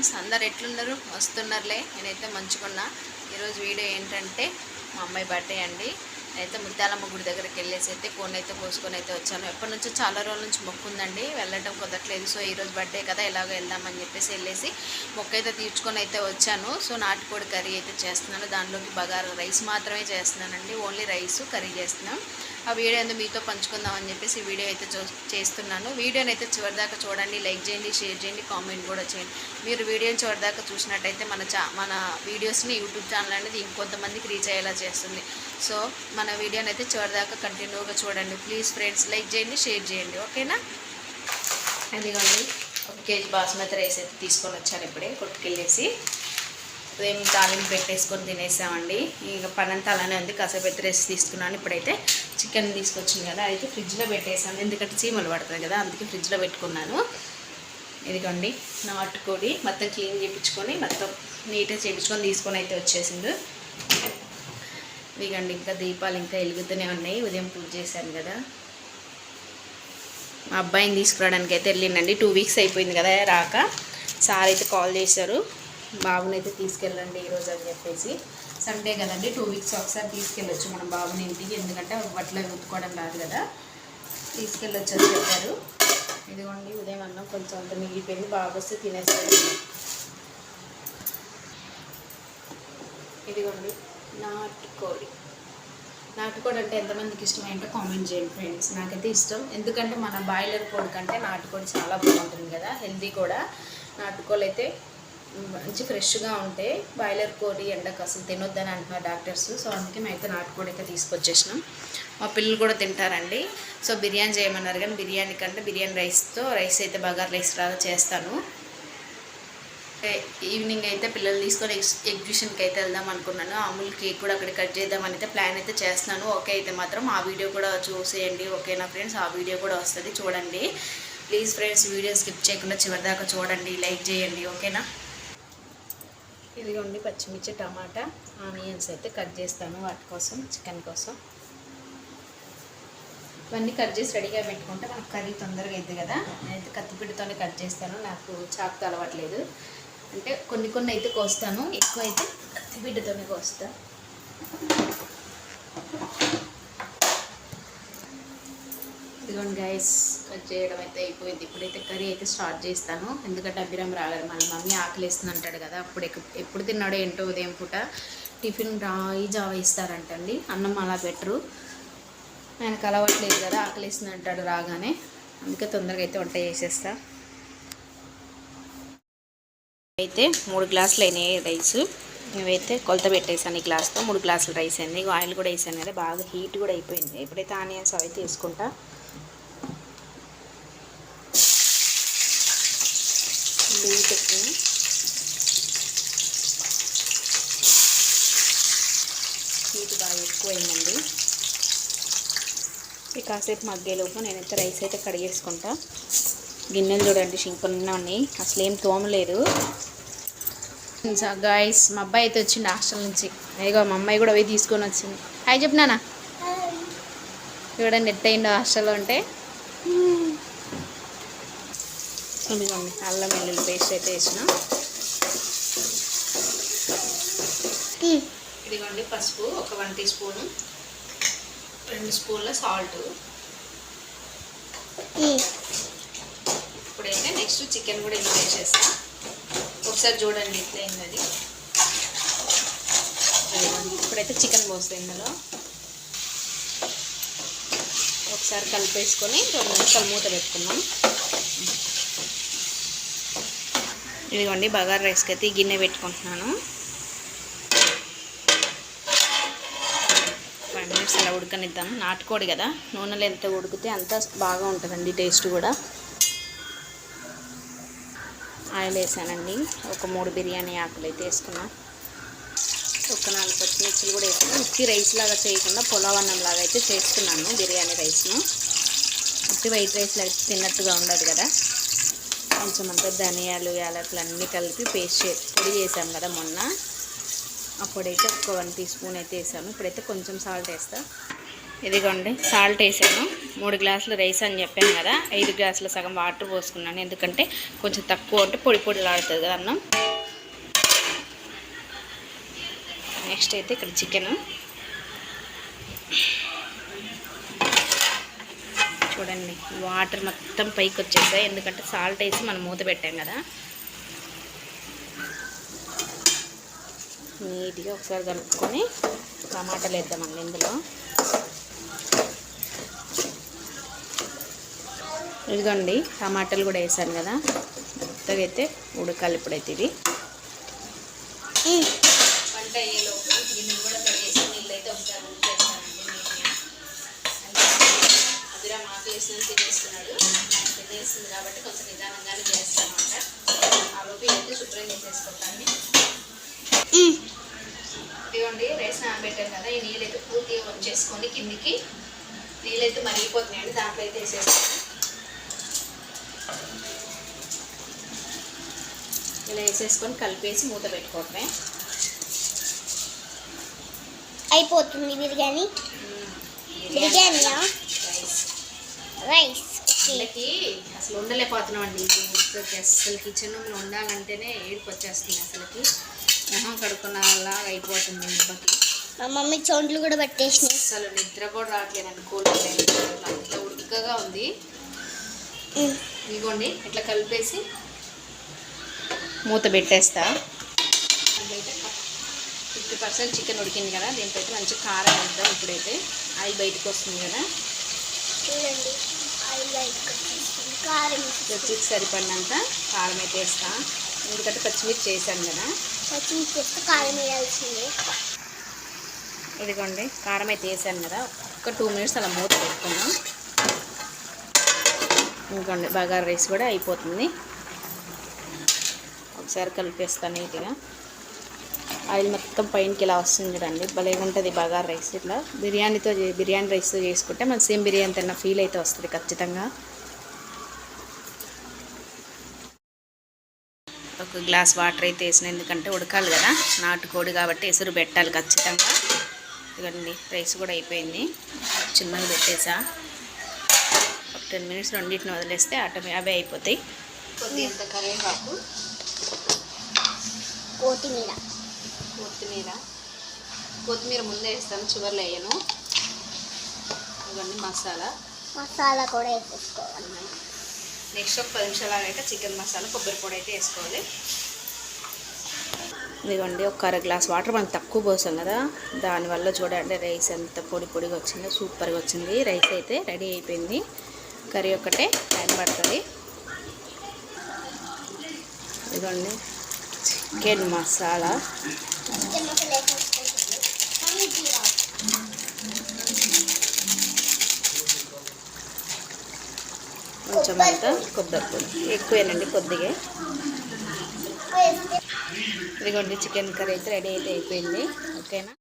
Friends అందరు ఎట్లున్నారు? వస్తున్నారులే నేనైతే మంచుకున్నా. ఈరోజు వీడియో ఏంటంటే మా అమ్మాయి బర్త్డే అండి. నేనైతే ముత్యాలమ్మ గుడి దగ్గరికి వెళ్ళేసి అయితే కొన్ని అయితే కోసుకొని అయితే వచ్చాను. ఎప్పటి నుంచో చాలా రోజుల నుంచి మొక్కు ఉందండి. వెళ్ళటం కుదరట్లేదు. సో ఈరోజు బర్త్డే కదా ఎలాగో వెళ్దామని చెప్పేసి వెళ్ళేసి మొక్క అయితే తీర్చుకొని అయితే వచ్చాను. సో నాటుకోడి కర్రీ అయితే చేస్తున్నాను. దానిలోకి బగారా రైస్ మాత్రమే చేస్తున్నానండి. ఓన్లీ రైస్ కర్రీ చేస్తున్నాం. ఆ వీడియో మీతో పంచుకుందాం అని చెప్పేసి వీడియో అయితే చూ చేస్తున్నాను. వీడియోని అయితే చివరిదాకా చూడండి లైక్ చేయండి షేర్ చేయండి కామెంట్ కూడా చేయండి. మీరు వీడియోని చివరిదాకా చూసినట్టయితే మన చా మన వీడియోస్ని యూట్యూబ్ ఛానల్ అనేది ఇంకొంతమందికి రీచ్ అయ్యేలా చేస్తుంది. సో మన వీడియోని అయితే చివరిదాకా కంటిన్యూగా చూడండి. ప్లీజ్ ఫ్రెండ్స్ లైక్ చేయండి షేర్ చేయండి. ఓకేనా? అదిగోండి ఒక కేజీ బాస్మతి రైస్ అయితే తీసుకొని వచ్చాను ఇప్పుడే కొట్టుకెళ్ళేసి. ఉదయం తాలింపు పెట్టేసుకొని తినేసామండి. ఇంకా పనంతా అలానే ఉంది. కాసేపు అయితే తీసుకున్నాను ఇప్పుడైతే. చికెన్ తీసుకొచ్చింది కదా అయితే ఫ్రిడ్జ్లో పెట్టేసాను ఎందుకంటే చీమలు పడుతుంది కదా అందుకే ఫ్రిడ్జ్లో పెట్టుకున్నాను. ఇదిగోండి నాటుకోడి మొత్తం క్లీన్ చేయించుకొని మొత్తం నీట్గా చేయించుకొని తీసుకొని అయితే వచ్చేసింది ఇదిగండి ఇంకా దీపాలు ఇంకా వెలుగుతూనే ఉన్నాయి. ఉదయం పూజ చేశాను కదా. మా అబ్బాయిని తీసుకురావడానికి అయితే వెళ్ళిండండి. టూ వీక్స్ అయిపోయింది కదా రాక. సార్ అయితే కాల్ చేశారు. బాబుని అయితే తీసుకెళ్ళండి ఈరోజు అని చెప్పేసి. సండే కదండి టూ వీక్స్ ఒకసారి తీసుకెళ్ళొచ్చు మనం బాబుని ఇంటికి. ఎందుకంటే బట్టలు ఉతుకోవడం రాదు కదా. తీసుకెళ్ళొచ్చు అని చెప్పారు. ఇదిగోండి ఉదయం అన్నం కొంచెం అంత మిగిలిపోయింది. బాబు వస్తే తినేస్తాడు. ఇదిగోండి నాటుకోడి. నాటుకోడి అంటే ఎంతమందికి ఇష్టం ఏంటో కామెంట్ చేయండి ఫ్రెండ్స్ నాకైతే ఇష్టం. ఎందుకంటే మన బాయిలర్ కోడి కంటే నాటుకోడి చాలా బాగుంటుంది కదా హెల్దీ కూడా. నాటుకోడి అయితే మంచి ఫ్రెష్గా ఉంటే బాయిలర్ కోడి ఎండకు అసలు తినొద్దని అంటున్నారు డాక్టర్స్. సో అందుకే మేమైతే నాటుకోడి అయితే తీసుకొచ్చేసినాం. మా పిల్లలు కూడా తింటారండి. సో బిర్యానీ చేయమన్నారు కానీ బిర్యానీ కంటే బిర్యానీ రైస్తో రైస్ అయితే బగార్ రైస్ లాగా చేస్తాను. ఈవినింగ్ అయితే పిల్లలు తీసుకొని ఎగ్స్ ఎగ్జిబిషన్కి అయితే వెళ్దాం అనుకున్నాను. అమూల్ కేక్ కూడా అక్కడ కట్ చేద్దామని అయితే ప్లాన్ అయితే చేస్తున్నాను. ఓకే అయితే మాత్రం ఆ వీడియో కూడా చూసేయండి. ఓకేనా ఫ్రెండ్స్ ఆ వీడియో కూడా వస్తుంది చూడండి. ప్లీజ్ ఫ్రెండ్స్ వీడియో స్కిప్ చేయకుండా చివరిదాకా చూడండి. లైక్ చేయండి. ఓకేనా? ఇదిగోండి పచ్చిమిర్చి టమాటా ఆనియన్స్ అయితే కట్ చేస్తాను వాటి కోసం చికెన్ కోసం. ఇవన్నీ కట్ చేసి రెడీగా పెట్టుకుంటే మనకు కర్రీ తొందరగా అయింది కదా. నేనైతే కత్తిపిడితోనే కట్ చేస్తాను నాకు చాకుతో అలవాట్లేదు. అంటే కొన్ని కొన్ని అయితే కోస్తాను ఎక్కువ అయితే కత్తిపిడితోనే కోస్తా. ఇదిగోండి గైస్ చేయడం అయితే అయిపోయింది. ఇప్పుడైతే కర్రీ అయితే స్టార్ట్ చేస్తాను. ఎందుకంటే అభిరామ్ రాలేదు. మళ్ళీ మమ్మీ ఆకలిస్తుంది అంటాడు కదా. అప్పుడు ఎప్పుడు తిన్నాడో ఏంటో ఉదయం పూట టిఫిన్ రాయి జావ ఇస్తారంటండి. అన్నం అలా పెట్టరు. ఆయనకు అలవట్లేదు కదా. ఆకలిస్తుంది అంటాడు రాగానే. అందుకే తొందరగా అయితే వంట చేసేస్తా. అయితే మూడు గ్లాసులు అయినాయి రైస్. ఇవైతే కొలత పెట్టేసాను ఈ గ్లాస్తో. మూడు గ్లాసులు రైస్ అయింది. ఆయిల్ కూడా వేసాను కదా. బాగా హీట్ కూడా అయిపోయింది. ఎప్పుడైతే ఆనియన్స్ అవి అయితే ఇక కాసేపు మగ్గేలోపు నేనైతే రైస్ అయితే కడిగేసుకుంటా గిన్నెలు చూడండి ఇంకొన్ని ఉన్నాయి. అసలు ఏం తోమలేదు. గాయస్ మా అబ్బాయి అయితే వచ్చిండు హాస్టల్ నుంచి. అయ్యో మా అమ్మాయి కూడా పోయి తీసుకొని వచ్చింది. హాయ్ చెప్పినానా చూడండి ఎట్ అయిందో హాస్టల్లో ఉంటే? ఇదిగోండి అల్లం వెల్లుల్లి పేస్ట్ అయితే వేసిన. ఇదిగోండి పసుపు ఒక వన్ టీ స్పూను. రెండు స్పూన్ల సాల్ట్. ఇప్పుడైతే నెక్స్ట్ చికెన్ కూడా ఇందులో వేసేస్తా. ఒకసారి చూడండి ఇట్లా అయింది అది ఇప్పుడైతే చికెన్ పోస్తాయి ఇందులో. ఒకసారి కలిపేసుకొని రెండు నిమిషాలు మూత పెట్టుకున్నాం ఇదిగోండి బగార్ రైస్కి అయితే ఈ గిన్నె పెట్టుకుంటున్నాను. మినిట్స్ అలా ఉడకనిద్దాం. నాటుకోడి కదా నూనెలో ఎంత ఉడికితే అంత బాగా ఉంటుందండి టేస్ట్ కూడా. ఆయిల్ వేసానండి. ఒక మూడు బిర్యానీ ఆకులు అయితే వేసుకున్నాం. ఒక నాలుగు పచ్చిమిర్చిలు కూడా వేసుకున్నాను ఉత్తి రైస్ లాగా చేయకుండా పులావ్ అన్నం లాగా అయితే చేస్తున్నాను బిర్యానీ రైస్ను. ఉత్తి వైట్ రైస్ లాగా తిన్నట్టుగా ఉండదు కదా. కొంచెం అంతా ధనియాలు యాలకులు అన్నీ కలిపి పేస్ట్ పొడి చేసాం కదా మొన్న. అప్పుడైతే ఒక వన్ టీ స్పూన్ అయితే వేసాను. ఇప్పుడైతే కొంచెం సాల్ట్ వేస్తా. ఇదిగోండి సాల్ట్ వేసాను. మూడు గ్లాసులు రైస్ అని చెప్పాను కదా ఐదు గ్లాసుల సగం వాటర్ పోసుకున్నాను. ఎందుకంటే కొంచెం తక్కువ ఉంటే పొడి పొడిలాడుతుంది కదా అన్నం. నెక్స్ట్ అయితే ఇక్కడ చికెన్. చూడండి వాటర్ మొత్తం పైకి వచ్చేసాయి. ఎందుకంటే సాల్ట్ వేసి మనం మూత పెట్టాం కదా. నీట్గా ఒకసారి కలుపుకొని టమాటాలు వేద్దామండి ఇందులో. ఇదిగోండి టమాటాలు కూడా వేసాను కదా. మెత్తగా అయితే ఉడకాలి ఇప్పుడైతే ఇది వంట అయ్యేలోపు గిన్నెలు కూడా కడిగేసి నీళ్ళు అయితే ఒకసారి ఉంచేస్తానండి నీట్గా అదిరా మాకు వేసిన తినేస్తున్నాడు. కాబట్టి కొంచెం నిదానంగానే చేస్తాను ఆ లోపు అయితే శుభ్రం చేసేసుకుంటాను ఇదిగోండి రైస్ నానబెట్టాను కదా ఈ నీళ్ళు అయితే పూర్తిగా వచ్చేసుకొని కిందికి నీళ్ళు అయితే మరిగిపోతున్నాయండి దాంట్లో అయితే వేసేస్తాను. ఇలా వేసేసుకొని కలిపేసి మూత పెట్టుకోవటమే. అయిపోతుంది బిర్యానీ? బిర్యానీయా? రైస్. వీళ్ళకి అసలు ఉండలేకపోతున్నాం అండి అసలు కిచెన్ ఉండాలంటేనే ఏడుపు వచ్చేస్తుంది అసలుకి. మొహం కడుక్కున్నలా అయిపోతుంది ముబ్బకి మా మమ్మీ చోంట్లు కూడా పట్టేసినాయి అసలు నిద్ర కూడా రావట్లేదండి కూల్ ఇట్లా ఉడకగా ఉంది. ఇదిగోండి ఇట్లా కలిపేసి మూత పెట్టేస్తా. ఫిఫ్టీ పర్సెంట్ చికెన్ ఉడికింది కదా దీంట్లో అయితే మంచి కారం వేద్దాం ఇప్పుడైతే. అది బయటకు వస్తుంది కదా. చూడండి ఐ లైక్ కారం సరిపడినంత కారం అయితే వేస్తా. ఎందుకంటే పచ్చిమిర్చి చేశాను కదా. పచ్చిమిర్చి వేస్తే కారం వేయాల్సిందే. ఇదిగోండి కారం అయితే వేసాను కదా. ఒక టూ మినిట్స్ అలా మూత పెట్టుకున్నాం ఇంకోండి బగారా రైస్ కూడా అయిపోతుంది. ఒకసారి కలిపేస్తాను నీట్గా. ఆయిల్ మొత్తం పైనకి ఇలా వస్తుంది చూడండి. భలే ఉంటుంది బగారా రైస్ ఇట్లా. బిర్యానీతో బిర్యానీ రైస్తో చేసుకుంటే మన సేమ్ బిర్యానీ తిన్న ఫీల్ అయితే వస్తుంది ఖచ్చితంగా. ఒక గ్లాస్ వాటర్ అయితే వేసిన ఎందుకంటే ఉడకాలి కదా. నాటుకోడి కాబట్టి ఎసురు పెట్టాలి ఖచ్చితంగా. ఇవన్నీ రైస్ కూడా అయిపోయింది. చిన్నగా పెట్టేసా. ఒక టెన్ మినిట్స్ రెండింటిని వదిలేస్తే ఆటోమే అవే అయిపోతాయి. కొద్దిగా కరివేపాకు. కొత్తిమీర. కొత్తిమీర. కొత్తిమీర ముందే వేస్తాను చివర్లో వేయను. ఇవన్నీ మసాలా. మసాలా కూడా వేసేసుకోవాలి. నెక్స్ట్ ఒక పది నిమిషాలు ఆగాక చికెన్ మసాలా కొబ్బరి పొడి అయితే వేసుకోవాలి. ఇదిగోండి ఒక అర గ్లాస్ వాటర్ మనం తక్కువ పోసాం కదా దానివల్ల చూడండి రైస్ ఎంత పొడి పొడిగా వచ్చిందో సూపర్గా వచ్చింది. రైస్ అయితే రెడీ అయిపోయింది. కర్రీ ఒకటే టైం పడుతుంది. ఇదిగోండి చికెన్ మసాలా. కొంచెం అంతా కొబ్బరి పొడి ఎక్కువేనండి కొద్దిగా. ఇదిగోండి చికెన్ కర్రీ అయితే రెడీ అయితే అయిపోయింది. ఓకేనా?